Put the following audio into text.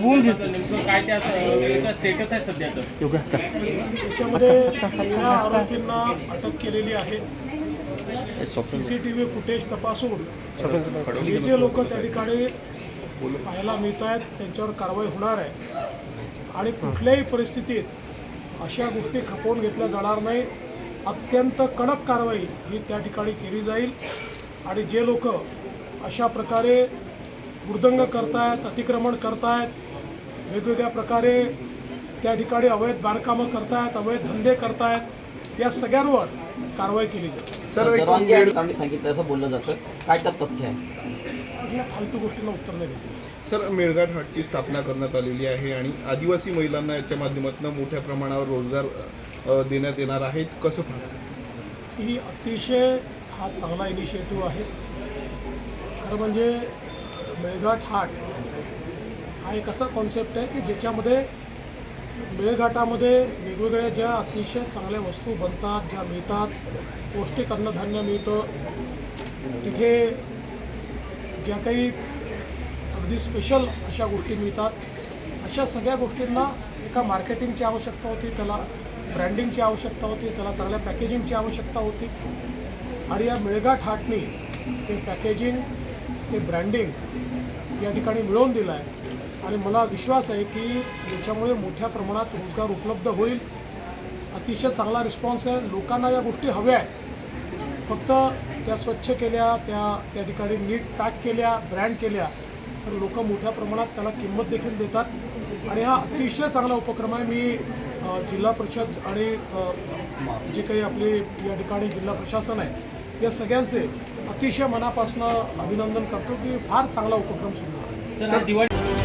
Boom दिसतो नेमकं काय त्या स्टेटस आहे सध्याचं योगा कर. त्याच्यामध्ये या आरोपींना अटक केलेली आहे. हे सोपं C C T V footage तपासून जे जे लोक त्या ठिकाणी पाहायला मिळत आहेत त्यांच्यावर कारवाई होणार आहे. आणि कुठल्याही परिस्थितीत अशा गोष्टी खपवून घेतल्या जाणार नाही. अत्यंत कडक कारवाई ही त्या ठिकाणी केली जाईल. आणि जे लोक अशा प्रकारे वृद्धंग करतायत अतिक्रमण करतायत वेगवेगळ्या प्रकारे त्या ठिकाणी अवैध बांधकामं करतायत अवैध धंदे करतायत या सगळ्यांवर कारवाई केली जाईल सर सांगितलं असं बोललं जातं. काय त्यात तथ्य आहे. फालतू गोष्टींना उत्तर नाही देत सर मेळघाट हाटची स्थापना करण्यात आलेली आहे आणि आदिवासी महिलांना याच्या माध्यमातून मोठ्या प्रमाणावर रोजगार देण्यात येणार आहेत. कसं पाहता? ही अतिशय हा चांगला इनिशिएटिव्ह आहे. खरं म्हणजे मेळघाट हाट हा एक असा कॉन्सेप्ट आहे की ज्याच्यामध्ये मेळघाटामध्ये वेगवेगळ्या ज्या अतिशय चांगल्या वस्तू बनतात ज्या मिळतात पौष्टिक अन्नधान्य मिळतं तिथे ज्या काही अगदी स्पेशल अशा गोष्टी मिळतात अशा सगळ्या गोष्टींना एका मार्केटिंगची आवश्यकता होती त्याला ब्रँडिंगची आवश्यकता होती त्याला चांगल्या पॅकेजिंगची आवश्यकता होती. आणि या मेळघाट हाटनी ते पॅकेजिंग ते ब्रँडिंग या ठिकाणी मिळवून दिलं आहे आणि मला विश्वास आहे की याच्यामुळे मोठ्या प्रमाणात रोजगार उपलब्ध होईल. अतिशय चांगला रिस्पॉन्स आहे. लोकांना या गोष्टी हव्या आहेत. फक्त त्या स्वच्छ केल्या त्या त्या ठिकाणी नीट पॅक केल्या ब्रँड केल्या तर लोक मोठ्या प्रमाणात त्याला किंमत देखील देतात. आणि हा अतिशय चांगला उपक्रम आहे. मी जिल्हा परिषद आणि जे काही आपले या ठिकाणी जिल्हा प्रशासन आहे या सगळ्यांचे अतिशय मनापासून अभिनंदन करतो की फार चांगला उपक्रम सुरू आहे दिवाळी